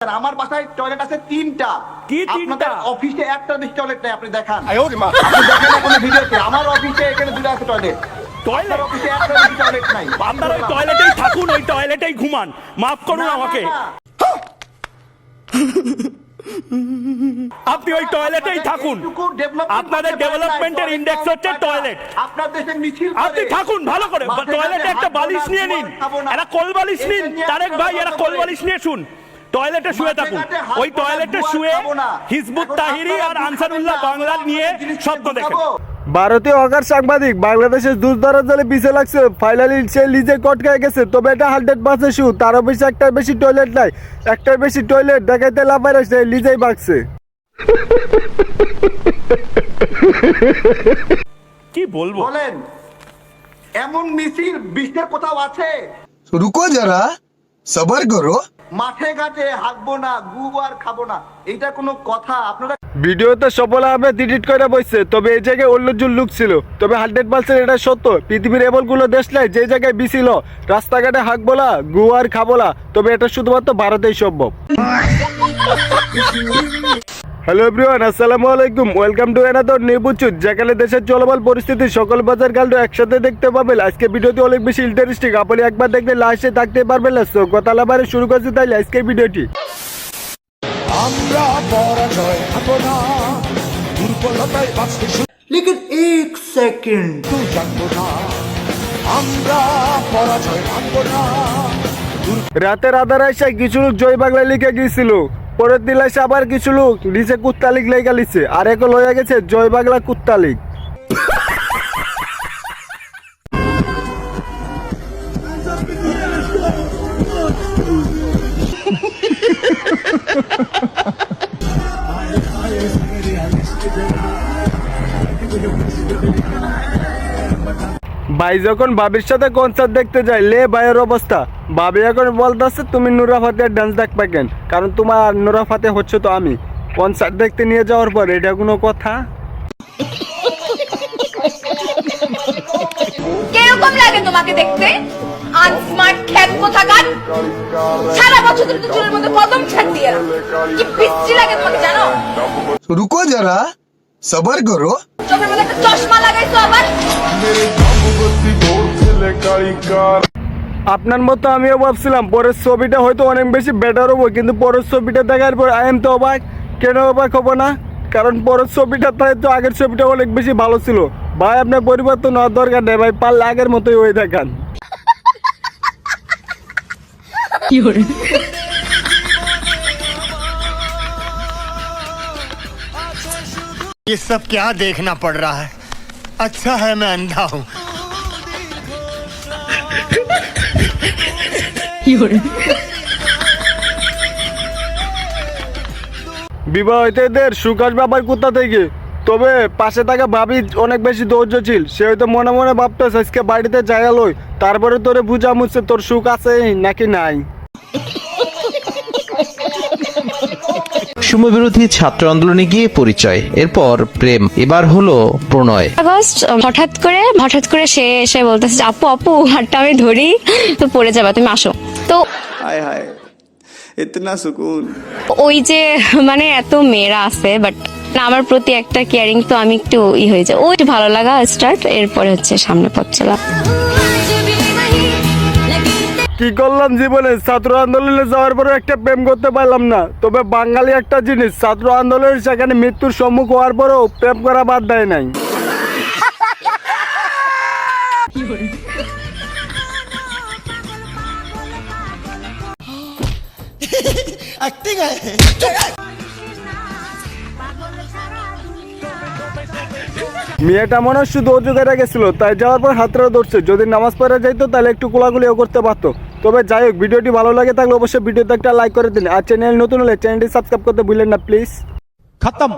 আমার বাসায় টয়লেট আছে তিনটা। কি তিনটা? অফিসে একটা বেশি টয়লেট নেই আপনি দেখান। আপনি দেখেন না কোনো ভিডিওতে আমার অফিসে এখানে দুটো আছে টয়লেট টয়লেট অফিসে একটা বেশি টয়লেট নাই। আপনারা ওই টয়লেটেই থাকুন ওই টয়লেটেই ঘুমান। মাফ করুন আমাকে। আপনি ওই টয়লেটেই থাকুন। আপনাদের ডেভেলপমেন্টের ইন্ডেক্স হচ্ছে টয়লেট আপনার দেশে মিছিল আপনি থাকুন ভালো করে। টয়লেটে একটা বালিশ নিয়ে নিন। একটা কোল বালিশ নিন। তারেক ভাই একটা কোল বালিশ নিয়ে শুন। টয়লেটে শুয়ে থাকুন। ওই টয়লেটে শুয়ে হিজবুত তাহিরি আর আনসারুল্লাহ বাংলার নিয়ে স্বপ্ন দেখেন। ভারতীয় হকার সাংবাদিক বাংলাদেশের দূর দরাজলে পিছে লাগছে। ফাইনালি সে লিজে কট খেয়ে গেছে। তবে এটা হান্ড্রেড পার্সেন্ট শু তারও বেশি একটার বেশি টয়লেট নাই। একটার বেশি টয়লেট দেখাইতে লাফাইলে সে লিজেই বাগছে কি বলব? বলেন এমন মিছিল বিশ্বের কোথাও আছে? রুকো যারা সবার করো। মাঠে ঘাটে হাঁকবো না গু আর খাব না। এটা কোনো কথা আপনারা ভিডিওতে সফল আহমেদ এডিট করে বসছে তবে এই জায়গায় উল্লেখযোগ্য লুক ছিল। তবে হান্ড্রেড পার্সেন্ট এটা সত্য। পৃথিবীর এমনগুলো দেশ নাই যে জায়গায় বিছিল। রাস্তাঘাটে হাঁক বলা গু আর খাবোলা তবে এটা শুধুমাত্র ভারতেই সম্ভব। হ্যালো এভরিওয়ান আসসালামু আলাইকুম। ওয়েলকাম টু এনাদর নির্বুচুত যেখানে দেশের চলমান পরিস্থিতি, সকল বাজার গালটো একসাথে দেখতে পাবেন। আজকে ভিডিওটি অনেক বেশি ইন্টারেস্টিং আপনি একবার দেখলে লাস্টে থাকতে পারবেন না। সো কথা লাবারে শুরু করছি তাইলে আজকের ভিডিওটি। আমরা পরাজয় না, দুর্বলতায় এক সেকেন্ড জানব না। আমরা পরাজয় না রাতের আধার আইসা কিছু লোক জয় বাংলা লিখে গিয়েছিল। পরের দিন আসে আবার কিছু লোক নিচে কুত্তালিক লেগে লিখছে আর এখন লইয়া গেছে জয় বাংলা কুত্তালিক ভাই যখন বাবির সাথে কনসার্ট দেখতে যায় লে ভাইয়ের অবস্থা। বাবি এখন বলতেছে তুমি নুরা ডান্স দেখবে কেন? কারণ তোমার নুরা ফাতে হচ্ছে তো আমি। কনসার্ট দেখতে নিয়ে যাওয়ার পর এটা কোনো কথা? কীরকম লাগে তোমাকে দেখতে? আনস্মার্ট খ্যাত সারা বছর ধরে তো চুলের মধ্যে কদম ছাড় দিয়ে কি লাগে তোমাকে জানো? রুকো যারা সবার করো। চোখের মধ্যে একটা চশমা লাগাইছো আবার? আপনার মতো আমিও ভাবছিলাম পরের ছবিটা হয়তো অনেক বেশি বেটার হব কিন্তু পরের ছবিটা দেখার পর আই এম তো অবাক। কেন অবাক হব না? কারণ পরের ছবিটা তাই তো আগের ছবিটা অনেক বেশি ভালো ছিল। ভাই আপনার পরিবর্তন হওয়ার দরকার নেই ভাই পারলে আগের মতোই হয়ে দেখান ये सब क्या देखना पड़ रहा है अच्छा है मैं अंधा हूँ বিবাহিতদের সুখ আসবে আবার কোথা থেকে তবে পাশে থাকা ভাবি অনেক বেশি ধৈর্যশীল সে হয়তো মনে মনে ভাবতেছে আজকে বাড়িতে যাইয়ালই তারপরে তোরে বুঝা মুছছে তোর সুখ আছে নাকি নাই বৈষম্যবিরোধী ছাত্র আন্দোলনে গিয়ে পরিচয় এরপর প্রেম এবার হলো প্রণয়। আগস্ট হঠাৎ করে হঠাৎ করে সে এসে বলতেছে আপু আপু হাতটা আমি ধরি তো পড়ে যাবে তুমি আসো। তো ওই যে মানে এত মেয়েরা আছে বাট আমার প্রতি একটা কেয়ারিং তো আমি একটু ই হয়ে যায় ওই ভালো লাগা স্টার্ট এরপরে হচ্ছে সামনে পথ চলা। কি করলাম জীবনে ছাত্র আন্দোলনে যাওয়ার পরে একটা প্রেম করতে পারলাম না তবে বাঙালি একটা জিনিস ছাত্র আন্দোলনের সেখানে মৃত্যুর সম্মুখ হওয়ার পরেও প্রেম করা বাদ দেয় নাই एक्टिंग है মেয়েটা মনে হয় শুধু অজুগারে গেছিল তাই যাওয়ার পর হাতটা ধরছে যদি নামাজ পড়ে যাইতো তাহলে একটু কোলাগুলিও করতে পারতো তবে যাই হোক, ভিডিওটি ভালো লাগে থাকলে অবশ্যই ভিডিওতে একটা লাইক করে দিন। আর চ্যানেল নতুন হলে চ্যানেলটি সাবস্ক্রাইব করতে ভুলেন না প্লিজ খতম।